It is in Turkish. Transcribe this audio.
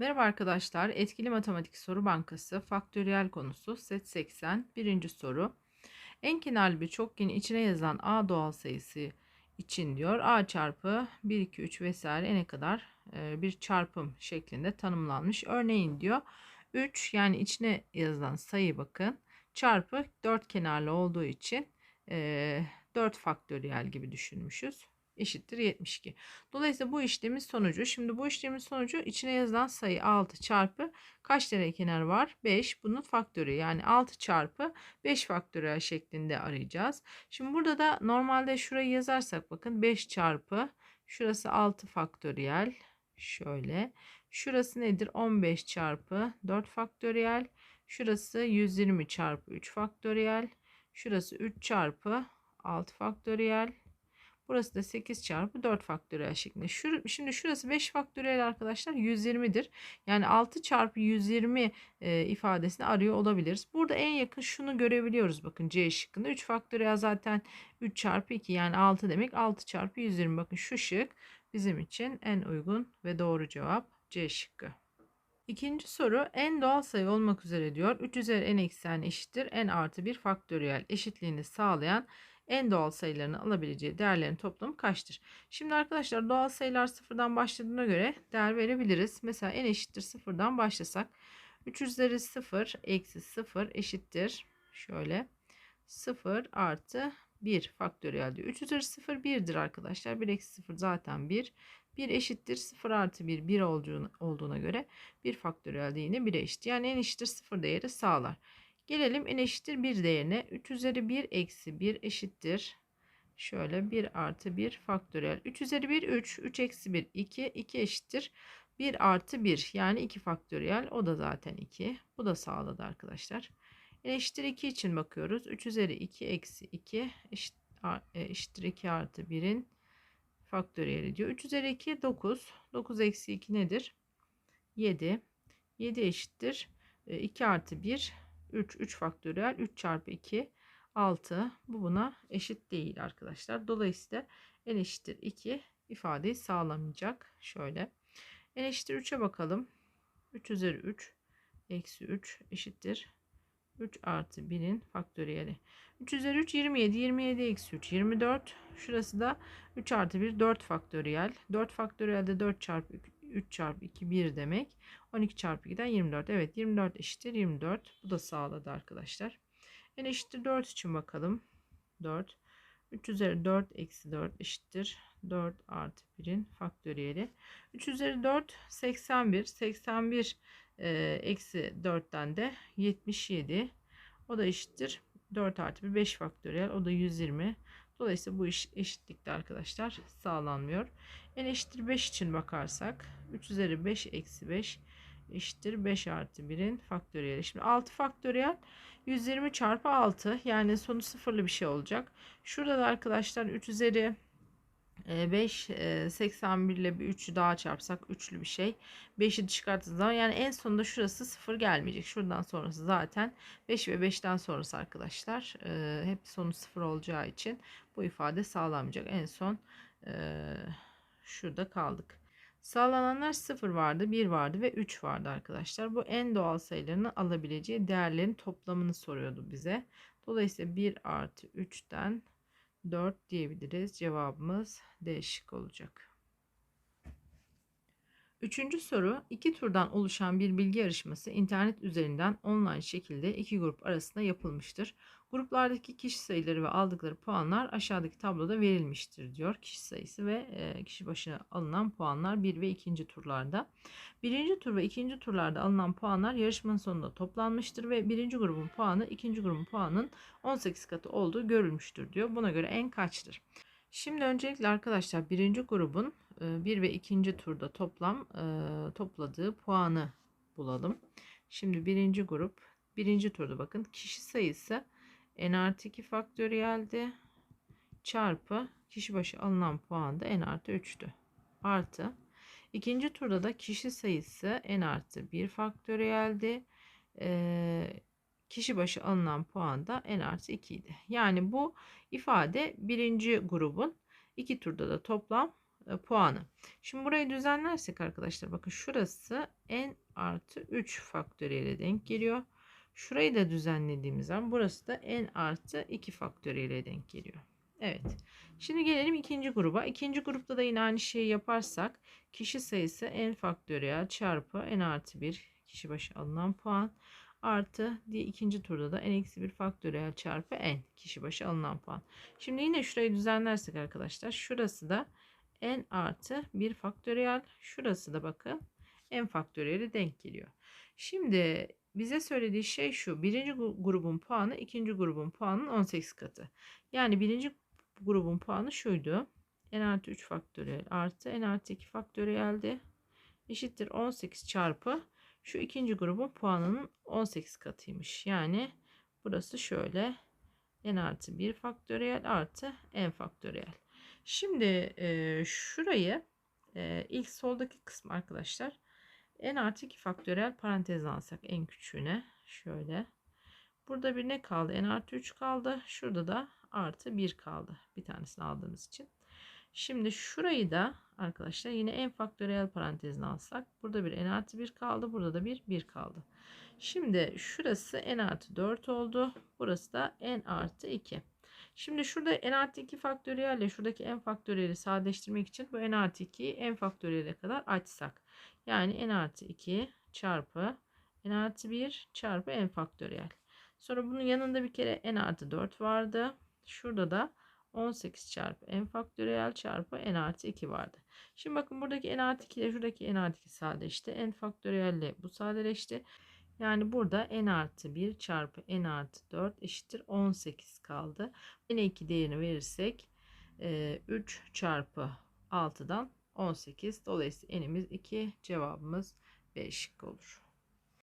Merhaba arkadaşlar. Etkili Matematik Soru Bankası faktöriyel konusu set 80 birinci soru. En kenarlı bir çokgenin içine yazılan a doğal sayısı için diyor a çarpı 1 2 3 vesaire n'e kadar e, bir çarpım şeklinde tanımlanmış. Örneğin diyor 3 yani içine yazılan sayı bakın çarpı 4 kenarlı olduğu için 4 faktöriyel gibi düşünmüşüz eşittir 72. Dolayısıyla bu işlemin sonucu şimdi bu işlemin sonucu içine yazılan sayı 6 çarpı kaç tane kenar var? 5. Bunun faktörü yani 6 çarpı 5 faktöriyel şeklinde arayacağız. Şimdi burada da normalde şurayı yazarsak bakın 5 çarpı şurası 6 faktöriyel şöyle. Şurası nedir? 15 çarpı 4 faktöriyel. Şurası 120 çarpı 3 faktöriyel. Şurası 3 çarpı 6 faktöriyel. Burası da 8 çarpı 4 faktöriyel şeklinde. Şu, şimdi şurası 5 faktöriyel arkadaşlar 120'dir. Yani 6 çarpı 120 e, ifadesini arıyor olabiliriz. Burada en yakın şunu görebiliyoruz. Bakın C şıkkında 3 faktöriyel zaten 3 çarpı 2 yani 6 demek. 6 çarpı 120 bakın şu şık bizim için en uygun ve doğru cevap C şıkkı. İkinci soru n doğal sayı olmak üzere diyor. 3 üzeri n eksi n eşittir n artı 1 faktöriyel eşitliğini sağlayan en doğal sayılarını alabileceği değerlerin toplamı kaçtır? Şimdi arkadaşlar doğal sayılar sıfırdan başladığına göre değer verebiliriz. Mesela n eşittir sıfırdan başlasak 3 üzeri 0 eksi 0 eşittir. Şöyle 0 artı 1 faktöriyel diyor. 3 üzeri 0 1'dir arkadaşlar. 1 eksi 0 zaten 1. 1 eşittir 0 artı 1 1 olduğuna, göre 1 faktöriyel de yine 1'e eşit. Yani n eşittir 0 değeri sağlar. Gelelim n eşittir 1 değerine. 3 üzeri 1 eksi 1 eşittir. Şöyle 1 artı 1 faktöriyel. 3 üzeri 1 3. 3 eksi 1 2. 2 eşittir. 1 artı 1 yani 2 faktöriyel. O da zaten 2. Bu da sağladı arkadaşlar. n eşittir 2 için bakıyoruz. 3 üzeri 2 eksi 2 eşit, e, eşittir 2 artı 1'in faktöriyeli diyor. 3 üzeri 2 9. 9 eksi 2 nedir? 7. 7 eşittir. 2 e, artı 1 3, 3 faktöriyel 3 çarpı 2 6 bu buna eşit değil arkadaşlar. Dolayısıyla n eşittir 2 ifadeyi sağlamayacak. Şöyle n eşittir 3'e bakalım. 3 üzeri 3 eksi 3 eşittir 3 artı 1'in faktöriyeli. 3 üzeri 3 27. 27 eksi 3 24. Şurası da 3 artı 1 4 faktöriyel. 4 faktöriyel de 4 çarpı 3 çarpı 2 1 demek. 12 çarpı 2'den 24. Evet 24 eşittir 24. Bu da sağladı arkadaşlar. n eşittir 4 için bakalım. 4. 3 üzeri 4 eksi 4 eşittir. 4 artı 1'in faktöriyeli. 3 üzeri 4 81. 81 e, eksi 4'ten de 77. O da eşittir. 4 artı 1 5 faktöriyel. O da 120. Dolayısıyla bu iş eşitlikte arkadaşlar sağlanmıyor. n eşittir 5 için bakarsak 3 üzeri 5 eksi 5 eşittir 5 artı 1'in faktöriyeli. Şimdi 6 faktöriyel 120 çarpı 6 yani sonu sıfırlı bir şey olacak. Şurada da arkadaşlar 3 üzeri 5 e, 81 ile bir 3'ü daha çarpsak üçlü bir şey. 5'i çıkarttığınız zaman yani en sonunda şurası 0 gelmeyecek. Şuradan sonrası zaten 5 ve 5'ten sonrası arkadaşlar. Hep sonu 0 olacağı için bu ifade sağlanmayacak. En son şurada kaldık. Sağlananlar 0 vardı, 1 vardı ve 3 vardı arkadaşlar. Bu en doğal sayılarını alabileceği değerlerin toplamını soruyordu bize. Dolayısıyla 1 artı 3'ten 4 diyebiliriz. Cevabımız D şık olacak. Üçüncü soru iki turdan oluşan bir bilgi yarışması internet üzerinden online şekilde iki grup arasında yapılmıştır. Gruplardaki kişi sayıları ve aldıkları puanlar aşağıdaki tabloda verilmiştir diyor. Kişi sayısı ve e, kişi başına alınan puanlar bir ve ikinci turlarda. Birinci tur ve ikinci turlarda alınan puanlar yarışmanın sonunda toplanmıştır ve birinci grubun puanı ikinci grubun puanının 18 katı olduğu görülmüştür diyor. Buna göre en kaçtır? Şimdi öncelikle arkadaşlar birinci grubun bir ve ikinci turda toplam topladığı puanı bulalım. Şimdi birinci grup birinci turda bakın kişi sayısı n artı 2 faktöriyeldi çarpı kişi başı alınan puan da n artı 3'tü. Artı ikinci turda da kişi sayısı n artı 1 faktöriyeldi. Ee, kişi başı alınan puan da n artı 2 idi. Yani bu ifade birinci grubun iki turda da toplam e, puanı. Şimdi burayı düzenlersek arkadaşlar bakın şurası n artı 3 faktöriyele denk geliyor. Şurayı da düzenlediğimiz zaman burası da n artı 2 faktöriyele denk geliyor. Evet. Şimdi gelelim ikinci gruba. İkinci grupta da yine aynı şeyi yaparsak kişi sayısı n faktöriyel çarpı n artı 1 kişi başı alınan puan artı diye ikinci turda da n eksi 1 faktöriyel çarpı n kişi başı alınan puan. Şimdi yine şurayı düzenlersek arkadaşlar şurası da n artı 1 faktöriyel şurası da bakın n faktöriyeli denk geliyor. Şimdi bize söylediği şey şu. Birinci grubun puanı ikinci grubun puanının 18 katı. Yani birinci grubun puanı şuydu. n artı 3 faktöriyel artı n artı 2 faktöriyeldi. Eşittir 18 çarpı şu ikinci grubun puanının 18 katıymış. Yani burası şöyle n artı 1 faktöriyel artı n faktöriyel. Şimdi e, şurayı e, ilk soldaki kısmı arkadaşlar n artı 2 faktöriyel parantez alsak en küçüğüne şöyle. Burada bir ne kaldı? n artı 3 kaldı. Şurada da artı 1 kaldı. Bir tanesini aldığımız için. Şimdi şurayı da arkadaşlar yine n faktöriyel parantezine alsak. Burada bir n artı 1 kaldı. Burada da bir 1 kaldı. Şimdi şurası n artı 4 oldu. Burası da n artı 2. Şimdi şurada n artı 2 faktöriyel ile şuradaki n faktöriyeli sadeleştirmek için bu n artı 2'yi n faktöriyele kadar açsak. Yani n artı 2 çarpı n artı 1 çarpı n faktöriyel. Sonra bunun yanında bir kere n artı 4 vardı. Şurada da 18 çarpı n faktöriyel çarpı n artı 2 vardı. Şimdi bakın buradaki n artı 2 ile şuradaki n artı 2 sadeleşti. n faktöriyel ile bu sadeleşti. Yani burada n artı 1 çarpı n artı 4 eşittir 18 kaldı. n2 değerini verirsek 3 çarpı 6'dan 18. Dolayısıyla n'imiz 2 cevabımız B olur.